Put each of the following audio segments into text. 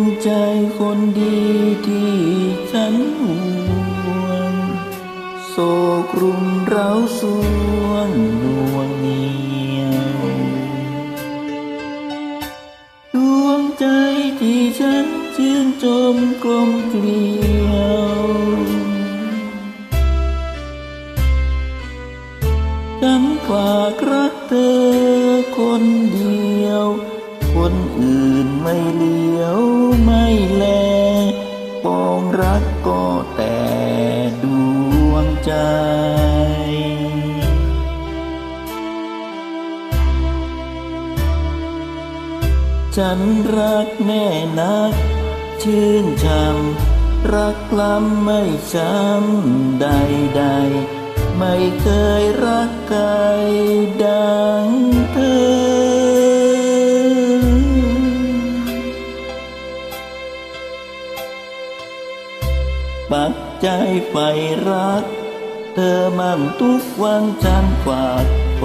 งใจคนดีที่ฉันห่วง โศกรุมเร้าสวงนวงเหนียวดวงใจที่ฉันชื่นชมกลมเกลียวฉันฝากรักเธอคนเดียว คนอื่นไม่เลี้ยวไม่แล ปองรักก็แต่ดวงใจฉันรักแม่นัก ชื่นชำรักล้ำไม่ช้ำใดใดๆไม่เคยรักใครดัง ปักใจไฟรัก เธอมั่นทุกวันฉันฝากไฟ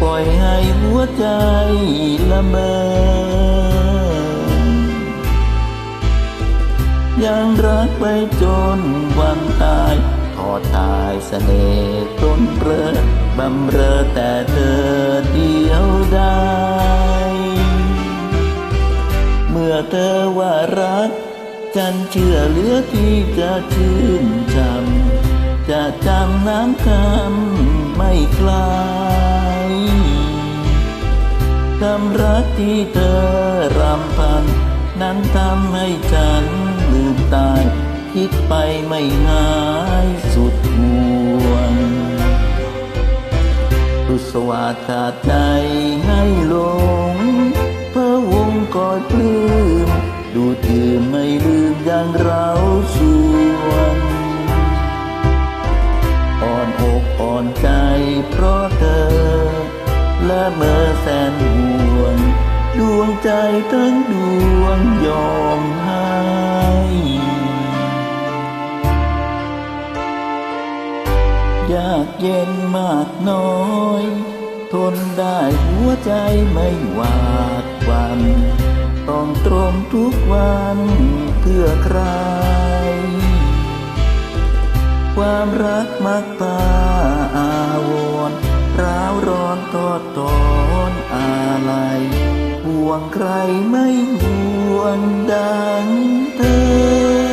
ปล่อยให้หัวใจละเมอ ยังรักไปจนวันตายทอดตายเสน่ห์ต้นเรอบำเรอแต่เธอเดียวได้ เมื่อเธอว่ารัก ฉันเชื่อเหลือที่จะชื่นชำจะจำน้ำคำไม่คลายความรักที่เธอรำพัน นั้นทำให้ฉันลืมตาย คิดไปไม่หายสุดห่วงตุสวาสาดใจให้ สวงอ่อนอกอ่อนใจเพราะเธอ และเมื่อแสนห่วง ดวงใจทั้งดวงยอมให้ยากเย็นมากน้อย ทนได้หัวใจไม่หวาดหวัน ต้องตรงทุกวันเพื่อใคร ความรักมักตาอาวรร้าวร้อนทอดตอนอะไรห่วงใครไม่ห่วงดังเธอ